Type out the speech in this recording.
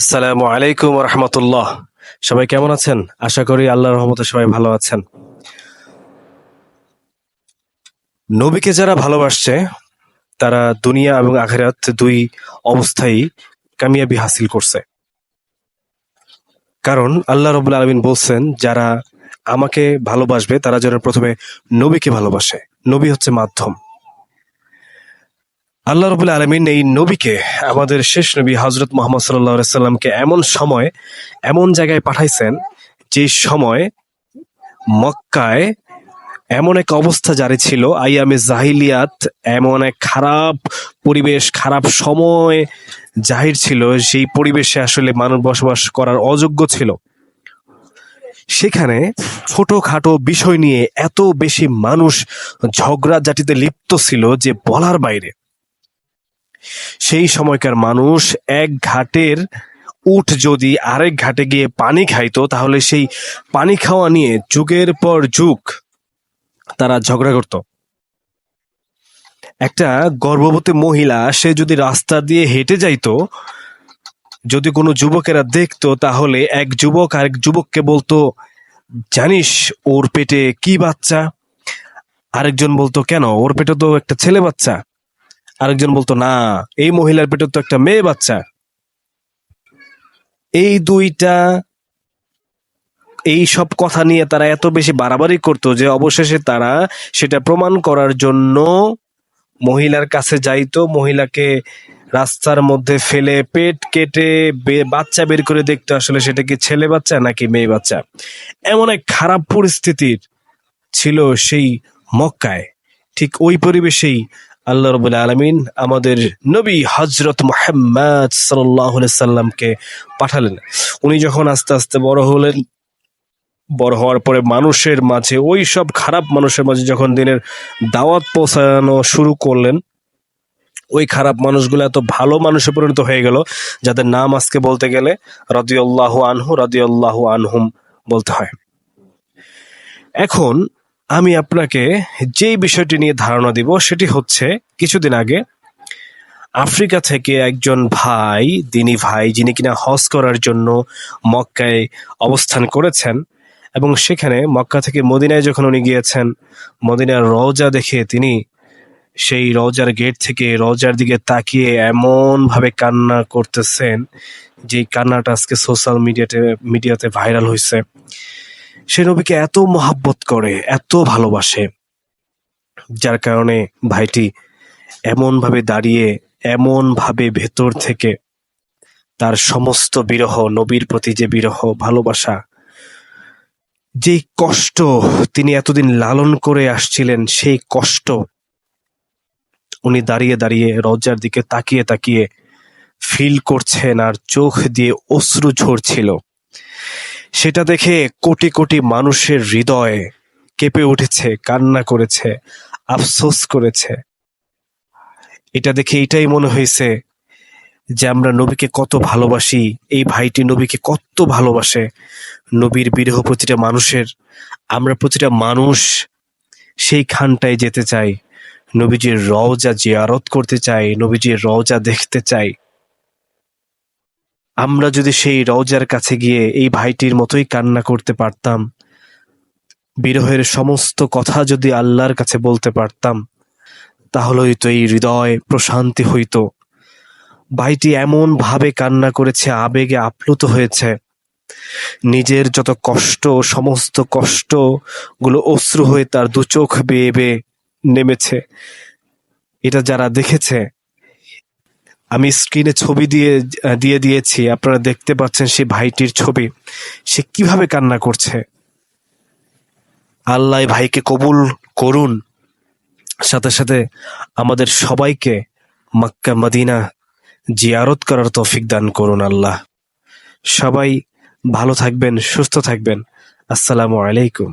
আসসালামু আলাইকুম রহমতুল্লাহ। সবাই কেমন আছেন? আশা করি আল্লাহর রহমতে সবাই ভালো আছেন। নবীকে যারা ভালোবাসছে, তারা দুনিয়া এবং আখেরাত দুই অবস্থায় কামিয়াবি হাসিল করছে। কারণ আল্লাহ রবুল্লা আলমিন বলছেন, যারা আমাকে ভালোবাসবে, তারা যেন প্রথমে নবীকে ভালোবাসে। নবী হচ্ছে মাধ্যম। আল্লাহ রবুল্লা আলমিন এই নবীকে, আমাদের শেষ নবী হজরত মোহাম্মদ সাল্লাহ সাল্লামকে এমন সময়, এমন জায়গায় পাঠাইছেন যে সময় মক্কায় এমন এক অবস্থা জারি ছিল, আইয়ামে জাহিলিয়াত এমন এক খারাপ পরিবেশ, খারাপ সময় জাহির ছিল, সেই পরিবেশে আসলে মানুষ বসবাস করার অযোগ্য ছিল। সেখানে ছোটখাটো বিষয় নিয়ে এত বেশি মানুষ ঝগড়া জাটিতে লিপ্ত ছিল যে বলার বাইরে। সেই সময়কার মানুষ এক ঘাটের উঠ যদি আরেক ঘাটে গিয়ে পানি খাইতো, তাহলে সেই পানি খাওয়া নিয়ে যুগের পর যুগ তারা ঝগড়া করত। একটা গর্ভবতী মহিলা, সে যদি রাস্তা দিয়ে হেঁটে যাইতো, যদি কোনো যুবকেরা দেখতো, তাহলে এক যুবক আরেক যুবককে বলতো, জানিস, ওর পেটে কি বাচ্চা? আরেকজন বলতো, কেন, ওর পেটে তো একটা ছেলে বাচ্চা। আরেকজন বলতো, না, এই মহিলার পেটে তো একটা মেয়ে বাচ্চা। এই দুইটা, এই সব কথা নিয়ে তারা এত বেশি বাড়াবাড়ি করতো যে অবশেষে তারা সেটা প্রমাণ করার জন্য মহিলার কাছে যাইতো, মহিলাকে রাস্তার মধ্যে ফেলে পেট কেটে বাচ্চা বের করে দেখতো, আসলে সেটা কি ছেলে বাচ্চা নাকি মেয়ে বাচ্চা? এমন এক খারাপ পরিস্থিতির ছিল সেই মক্কায়। ঠিক ওই পরিবেশেই আল্লাহ রবুল আলমিন আমাদের নবী হজরত মোহাম্মদ সাল্লামকে পাঠালেন। উনি যখন আস্তে আস্তে বড় হলেন, বড় হওয়ার পরে মানুষের মাঝে, ওই সব খারাপ মানুষের মাঝে যখন দিনের দাওয়াত পৌঁছানো শুরু করলেন, ওই খারাপ মানুষগুলো এত ভালো মানুষে পরিণত হয়ে গেল, যাদের নাম আজকে বলতে গেলে রদিউল্লাহ আনহু রদিউল্লাহ আনহুম বলতে হয়। এখন আমি আপনাকে যেই বিষয়টি নিয়ে ধারণা দিব সেটি হচ্ছে, কিছুদিন আগে আফ্রিকা থেকে একজন ভাই, দিনী ভাই, যিনি কিনা হজ করার জন্য মক্কায় অবস্থান করেছেন এবং সেখানে মক্কা থেকে মদিনায় যখন উনি গিয়েছেন, মদিনার রওজা দেখে তিনি সেই রওজার গেট থেকে রওজার দিকে তাকিয়ে এমন ভাবে কান্না করতেছেন যে কান্নাটা আজকে সোশ্যাল মিডিয়াতে মিডিয়াতে ভাইরাল হয়েছে সে নবীকে এত মহাব্বত করে, এত ভালোবাসে। যার কারণে ভাইটি এমন ভাবে দাঁড়িয়ে এমন ভাবে ভেতর থেকে তার সমস্ত বিরহ, নবীর প্রতি যে বিরহ, ভালোবাসা, যে কষ্ট তিনি এতদিন লালন করে আসছিলেন, সেই কষ্ট উনি দাঁড়িয়ে দাঁড়িয়ে রজার দিকে তাকিয়ে তাকিয়ে ফিল করছেন আর চোখ দিয়ে অশ্রু ঝরছিল। সেটা দেখে কোটি কোটি মানুষের হৃদয় কেঁপে উঠেছে, কান্না করেছে, আফসোস করেছে। এটা দেখে এটাই মনে হয়েছে যে আমরা নবীকে কত ভালোবাসি, এই ভাইটি নবীকে কত ভালোবাসে। নবীর বিরহ প্রতিটা মানুষের, আমরা প্রতিটা মানুষ সেই খানটায় যেতে চাই। নবীজির রওজা জিয়ারত করতে চাই, নবীজির রওজা দেখতে চাই। আমরা যদি সেই রওজার কাছে গিয়ে এই ভাইটির মতোই কান্না করতে পারতাম, বিরহের সমস্ত কথা যদি আল্লাহর কাছে বলতে পারতাম, তাহলে হয়তো এই হৃদয় প্রশান্তি হইতো। ভাইটি এমন ভাবে কান্না করেছে, আবেগে আপ্লুত হয়েছে। নিজের যত কষ্ট, সমস্ত কষ্টগুলো অশ্রু হয়ে তার দু চোখ বেয়ে বেয়ে নেমেছে। এটা যারা দেখেছে আমি স্ক্রিনে ছবি দিয়ে দিয়ে দিয়েছি। আপনারা দেখতে পাচ্ছেন সেই ভাইটির ছবি। সে কীভাবে কান্না করছে? আল্লাহ ভাইকে কবুল করুন। সাথে সাথে আমাদের সবাইকে মক্কা মদিনা জিয়ারত করার তৌফিক দান করুন আল্লাহ। সবাই ভালো থাকবেন, সুস্থ থাকবেন। আসসালামু আলাইকুম।